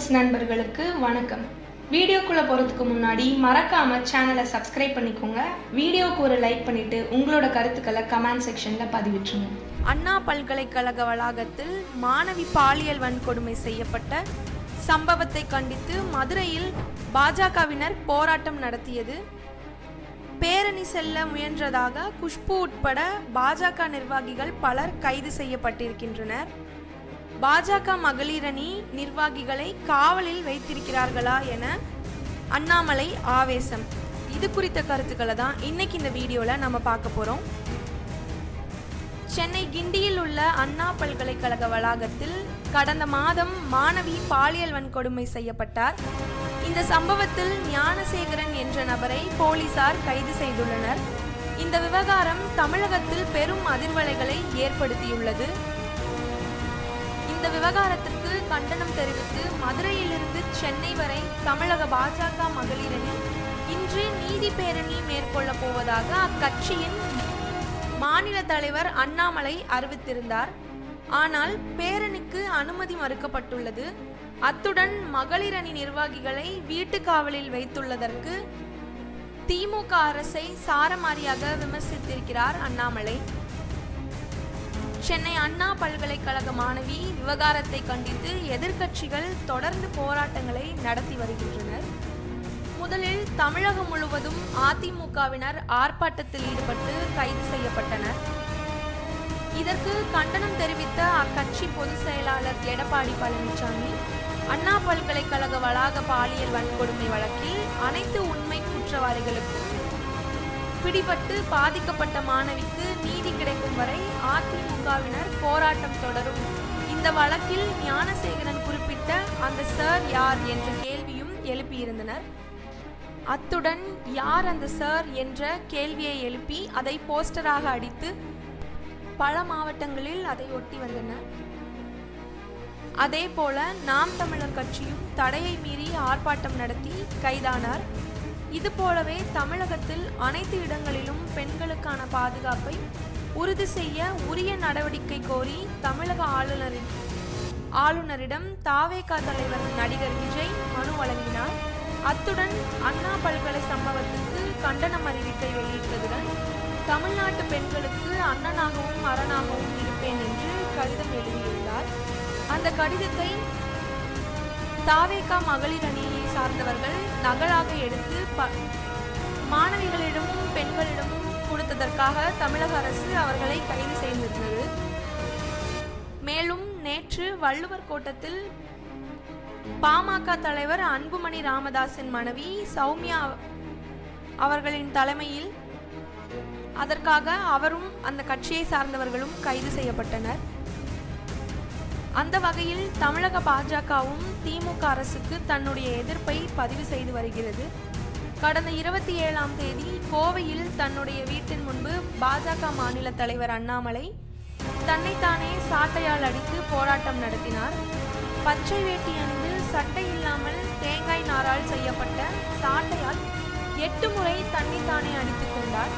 Sports நண்பர்களுக்கு வணக்கம். வீடியோக்குள்ளே போகிறதுக்கு முன்னாடி மறக்காமல் சேனலை சப்ஸ்கிரைப் பண்ணிக்கோங்க. வீடியோக்கு ஒரு லைக் பண்ணிவிட்டு உங்களோட கருத்துக்களை கமெண்ட் செக்ஷனில் பதிவிட்டுருங்க. அண்ணா பல்கலைக்கழக வளாகத்தில் மாணவி பாலியல் வன்கொடுமை செய்யப்பட்ட சம்பவத்தை கண்டித்து மதுரையில் பாஜகவினர் போராட்டம் நடத்தியது. பேரணி செல்ல முயன்றதாக குஷ்பு உட்பட பாஜக நிர்வாகிகள் பலர் கைது செய்யப்பட்டிருக்கின்றனர். பாஜக மகளிரணி நிர்வாகிகளை காவலில் வைத்திருக்கிறார்களா என அண்ணாமலை ஆவேசம். இது குறித்த கருத்துக்களை தான் இன்னைக்கு இந்த வீடியோவில் நம்ம பார்க்க போகிறோம் சென்னை கிண்டியில் உள்ள அண்ணா பல்கலைக்கழக வளாகத்தில் கடந்த மாதம் மாணவி பாலியல் வன்கொடுமை செய்யப்பட்டார். இந்த சம்பவத்தில் ஞானசேகரன் என்ற நபரை போலீசார் கைது செய்துள்ளனர். இந்த விவகாரம் தமிழகத்தில் பெரும் அதிர்வலைகளை ஏற்படுத்தியுள்ளது. இந்த விவகாரத்திற்கு கண்டனம் தெரிவித்து மதுரையிலிருந்து சென்னை வரை தமிழக பாஜக மகளிரணி இன்று நீதி பேரணி மேற்கொள்ள போவதாக அக்கட்சியின் மாநில தலைவர் அண்ணாமலை அறிவித்திருந்தார். ஆனால் பேரணிக்கு அனுமதி மறுக்கப்பட்டுள்ளது. அத்துடன் மகளிர் அணி நிர்வாகிகளை வீட்டு காவலில் வைத்துள்ளதற்கு திமுக அரசை சாரமாரியாக விமர்சித்திருக்கிறார் அண்ணாமலை. சென்னை அண்ணா பல்கலைக்கழக மாணவி விவகாரத்தை கண்டித்து எதிர்க்கட்சிகள் தொடர்ந்து போராட்டங்களை நடத்தி வருகின்றனர். முதலில் தமிழகம் முழுவதும் அதிமுகவினர் ஆர்ப்பாட்டத்தில் ஈடுபட்டு கைது செய்யப்பட்டனர். இதற்கு கண்டனம் தெரிவித்த அக்கட்சி பொதுச் செயலாளர் எடப்பாடி பழனிசாமி அண்ணா பல்கலைக்கழக வளாக பாலியல் வன்கொடுமை வழக்கில் அனைத்து உண்மை குற்றவாளிகளுக்கும் பிடிபட்டு பாதிக்கப்பட்ட மாணவிக்கு நீதி கிடைக்கும் வரை அதிமுகவினர் போராட்டம் தொடரும். இந்த வழக்கில் ஞானசேகரன் குறிப்பிட்ட அந்த சார் யார் என்ற கேள்வியும் எழுப்பியிருந்தனர். அத்துடன் யார் அந்த சார் என்ற கேள்வியை எழுப்பி அதை போஸ்டராக அடித்து பல மாவட்டங்களில் அதை ஒட்டி வந்தனர். அதே போல நாம் தமிழர் கட்சியும் தடையை மீறி ஆர்ப்பாட்டம் நடத்தி கைதானார். இது போலவே தமிழகத்தில் அனைத்து இடங்களிலும் பெண்களுக்கான பாதுகாப்பை உறுதி செய்ய உரிய நடவடிக்கை கோரி தமிழக ஆளுநரின் ஆளுநரிடம் தாவேகா தலைவர் நடிகர் விஜய் மனு வழங்கினார். அத்துடன் அண்ணா பல்கலை சம்பவத்துக்கு கண்டனம் அறிவிக்கை வெளியிட்டதுடன் தமிழ்நாட்டு பெண்களுக்கு அண்ணனாகவும் அரணாகவும் இருப்பேன் என்று கடிதம் எழுதியிருந்தார் அந்த கடிதத்தை தாவேகா மகளிர் சார்ந்தவர்கள் நகலாக எடுத்து ப மாணவிகளிடமும் பெண்களிடமும் கொடுத்ததற்காக தமிழக அரசு அவர்களை கைது செய்திருந்தது. மேலும் நேற்று வள்ளுவர் கோட்டத்தில் பாமக தலைவர் அன்புமணி ராமதாஸின் மனைவி சௌமியா அவர்களின் தலைமையில் அதற்காக அவரும் அந்த கட்சியை சார்ந்தவர்களும் கைது செய்யப்பட்டனர். அந்த வகையில் தமிழக பாஜகவும் திமுக அரசுக்கு தன்னுடைய எதிர்ப்பை பதிவு செய்து வருகிறது. கடந்த இருபத்தி ஏழாம் தேதி கோவையில் தன்னுடைய வீட்டின் முன்பு பாஜக மாநில தலைவர் அண்ணாமலை தன்னைத்தானே சாட்டையால் அடித்து போராட்டம் நடத்தினார். பச்சை வேட்டி அணிந்து சட்டை இல்லாமல் தேங்காய் நாரால் செய்யப்பட்ட சாட்டையால் எட்டு முறை தன்னைத்தானே அடித்துக் கொண்டார்.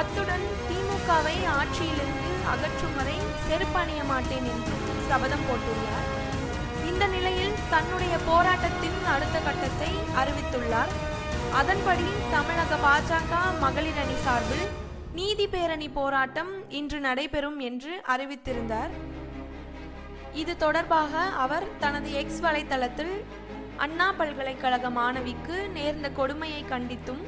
அத்துடன் திமுகவை ஆட்சியிலிருந்து அகற்றும் வரை செருப்பணிய மாட்டேன் என்று சபதம் போட்டுள்ளார். இந்த நிலையில் தன்னுடைய போராட்டத்தின் அடுத்த கட்டத்தை அறிவித்துள்ளார். அதன்படி தமிழக பாஜக மகளிர் அணி சார்பில் நீதி பேரணி போராட்டம் இன்று நடைபெறும் என்று அறிவித்திருந்தார். இது தொடர்பாக அவர் தனது எக்ஸ் வலைத்தளத்தில் அண்ணா பல்கலைக்கழக மாணவிக்கு நேர்ந்த கொடுமையை கண்டித்தும்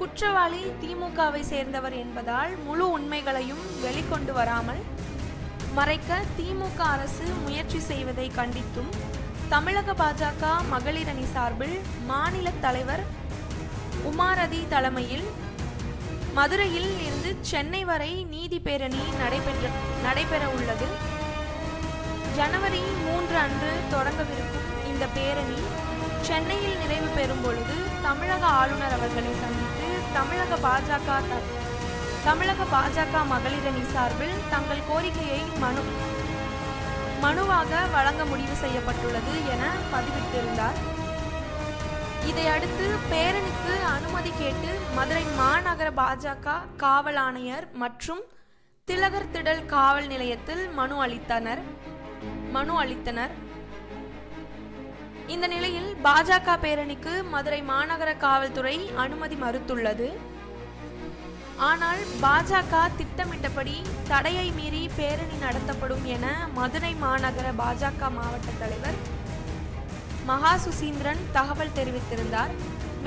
குற்றவாளி திமுகவை சேர்ந்தவர் என்பதால் முழு உண்மைகளையும் வெளிக்கொண்டு வராமல் மறைக்க திமுக அரசு முயற்சி செய்வதை கண்டித்தும் தமிழக பாஜக மகளிர் அணி சார்பில் மாநில தலைவர் உமாரதி தலைமையில் மதுரையில் இருந்து சென்னை வரை நீதி பேரணி நடைபெற்ற நடைபெற உள்ளது. ஜனவரி மூன்று அன்று தொடங்கவிருக்கும் இந்த பேரணி சென்னையில் நிறைவு பெறும் பொழுது தமிழக ஆளுநர் அவர்களை சந்தித்து தமிழக பாஜக த- தமிழக பாஜக மகளிரணி சார்பில் தங்கள் கோரிக்கையை மனு மனுவாக வழங்க முடிவு செய்யப்பட்டுள்ளது என பதிவிட்டிருந்தார். இதையடுத்து பேரணிக்கு அனுமதி கேட்டு மதுரை மாநகர பாஜக காவல் ஆணையர் மற்றும் திலகர் திடல் காவல் நிலையத்தில் மனு அளித்தனர். மனு அளித்தனர். இந்த நிலையில் பாஜக பேரணிக்கு மதுரை மாநகர காவல்துறை அனுமதி மறுத்துள்ளது. ஆனால் பாஜக திட்டமிட்டபடி தடையை மீறி பேரணி நடத்தப்படும் என மதுரை மாநகர பாஜக மாவட்ட தலைவர் மகா சுசீந்திரன் தகவல் தெரிவித்திருந்தார்.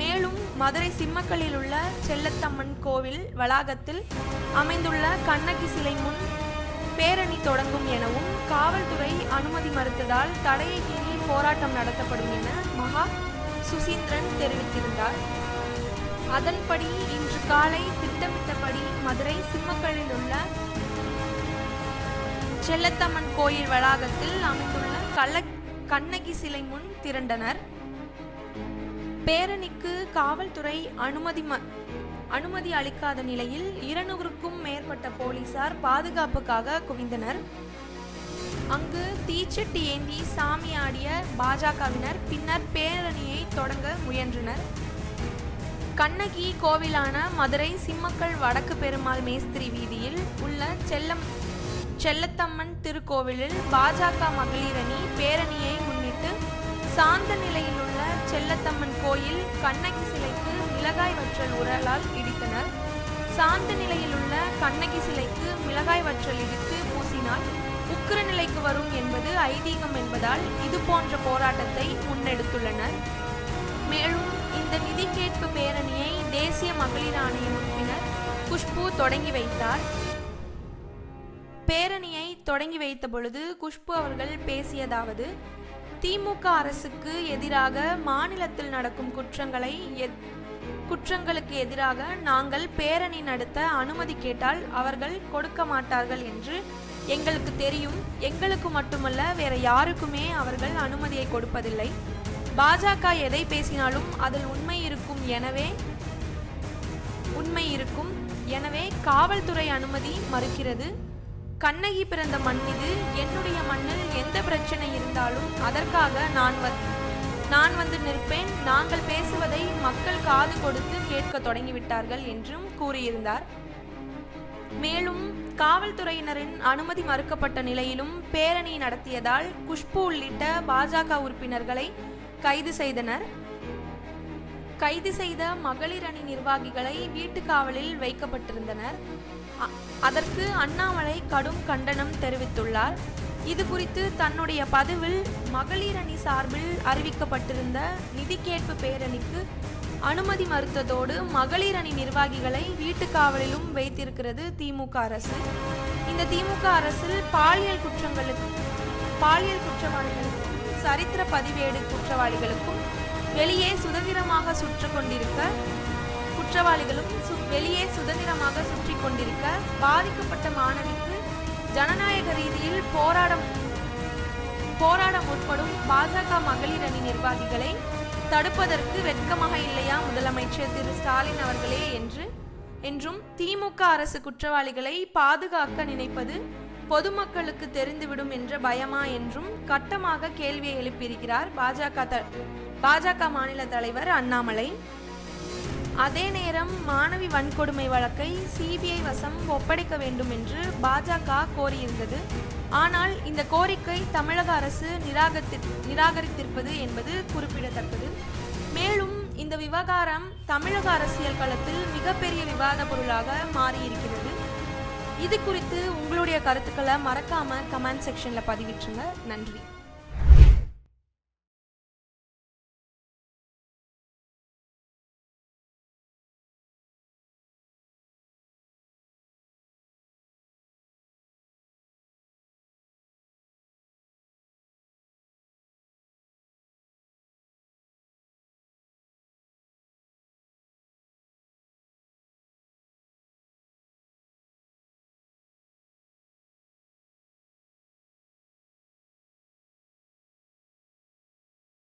மேலும் மதுரை சிம்மக்கல்லில் உள்ள செல்லத்தம்மன் கோவில் வளாகத்தில் அமைந்துள்ள கண்ணகி சிலை முன் பேரணி தொடங்கும் எனவும் காவல்துறை அனுமதி மறுத்ததால் தடையை மீறி போராட்டம் நடத்தப்படும் என மகா சுசீந்திரன் தெரிவித்திருந்தார். அதன்படி இன்று காலை திட்டமிட்டபடி மதுரை சிம்மக்கல்லில் உள்ள செல்லத்தம்மன் கோயில் வளாகத்தில் அமைந்துள்ள கள்ள கண்ணகி சிலை முன் திரண்டனர். பேரணிக்கு காவல்துறை அனுமதி ம- அனுமதி அளிக்காத நிலையில் இருநூறுக்கும் மேற்பட்ட போலீசார் பாதுகாப்புக்காக குவிந்தனர். அங்கு தீச்சட்டி ஏந்தி சாமி ஆடிய பாஜகவினர் பின்னர் பேரணியை தொடங்க முயன்றனர். கண்ணகி கோவிலான மதுரை சிம்மக்கல் வடக்கு பெருமாள் மேஸ்திரி வீதியில் உள்ள செல்லம் செல்லத்தம்மன் திருக்கோவிலில் பாஜக மகளிர் அணி பேரணியை முன்னிட்டு சாந்த நிலையில் உள்ள செல்லத்தம்மன் கோயில் கண்ணகி சிலைக்கு மிளகாய் வற்றல் உரலால் இடித்தனர். சாந்த நிலையில் உள்ள கண்ணகி சிலைக்கு மிளகாய் வற்றல் இடித்து பூசினால் உக்கிர நிலைக்கு வரும் என்பது ஐதீகம் என்பதால் இது போன்ற போராட்டத்தை முன்னெடுத்துள்ளனர். மகளிர் ஆணைய உறுப்பினர் குஷ்பு தொடங்கி வைத்தார். பேரணியை தொடங்கி வைத்த பொழுது குஷ்பு அவர்கள் பேசியதாவது திமுக அரசுக்கு எதிராக மாநிலத்தில் நடக்கும் குற்றங்களை குற்றங்களுக்கு எதிராக நாங்கள் பேரணி நடத்த அனுமதி கேட்டால் அவர்கள் கொடுக்க மாட்டார்கள் என்று எங்களுக்கு தெரியும். எங்களுக்கு மட்டுமல்ல வேற யாருக்குமே அவர்கள் அனுமதியை கொடுப்பதில்லை. பாஜக எதை பேசினாலும் அதில் உண்மை இருக்கும். எனவே உண்மை இருக்கும். எனவே காவல்துறை அனுமதி மறுக்கிறது. கண்ணகி பிறந்த மண் இது என்னுடைய மண்ணில் எந்த பிரச்சனை இருந்தாலும் அதற்காக நான் வ நான் வந்து நிற்பேன். நாங்கள் பேசுவதை மக்கள் காது கொடுத்து கேட்க தொடங்கிவிட்டார்கள் என்றும் கூறியிருந்தார். மேலும் காவல்துறையினரின் அனுமதி மறுக்கப்பட்ட நிலையிலும் பேரணி நடத்தியதால் குஷ்பு உள்ளிட்ட பாஜக உறுப்பினர்களை கைது செய்தனர். கைது செய்த மகளிர் அணி நிர்வாகிகளை வீட்டு காவலில் வைக்கப்பட்டிருந்தனர் அதற்கு அண்ணாமலை கடும் கண்டனம் தெரிவித்துள்ளார். இது குறித்து தன்னுடைய பதிவில் மகளிர் அணி சார்பில் அறிவிக்கப்பட்டிருந்த நிதி கேட்பு பேரணிக்கு அனுமதி மறுத்ததோடு மகளிர் அணி நிர்வாகிகளை வீட்டு காவலிலும் வைத்திருக்கிறது திமுக அரசு. இந்த திமுக அரசில் பாலியல் குற்றங்களுக்கு பாலியல் குற்றவாளிகளுக்கு சரித்திர பதிவேடு குற்றவாளிகளுக்கும் வெளியே சுதந்திரமாக சுற்று கொண்டிருக்க குற்றவாளிகளும் சு- வெளியே சுதந்திரமாக சுற்றி கொண்டிருக்க பாதிக்கப்பட்ட மாணவிக்கு ஜனநாயக ரீதியில் போராட போராட முற்படும் பாஜக மகளிர் அணி நிர்வாகிகளை தடுப்பதற்கு வெட்கமாக இல்லையா முதலமைச்சர் திரு ஸ்டாலின் அவர்களே என்று என்றும் திமுக அரசு குற்றவாளிகளை பாதுகாக்க நினைப்பது பொதுமக்களுக்கு தெரிந்துவிடும் என்ற பயமா என்றும் கட்டமாக கேள்வியை எழுப்பியிருக்கிறார் பாஜக த- பாஜக மாநில தலைவர் அண்ணாமலை. அதே நேரம் மாணவி வன்கொடுமை வழக்கை சிபிஐ வசம் ஒப்படைக்க வேண்டும் என்று பாஜக கோரியிருந்தது. ஆனால் இந்த கோரிக்கை தமிழக அரசு நிராகரித்து நிராகரித்திருப்பது என்பது குறிப்பிடத்தக்கது. மேலும் இந்த விவகாரம் தமிழக அரசியல் களத்தில் மிகப்பெரிய விவாத பொருளாக மாறியிருக்கிறது. இது குறித்து உங்களுடைய கருத்துக்களை மறக்காம கமெண்ட் செக்ஷன்ல பதிவிட்டுருங்க. நன்றி.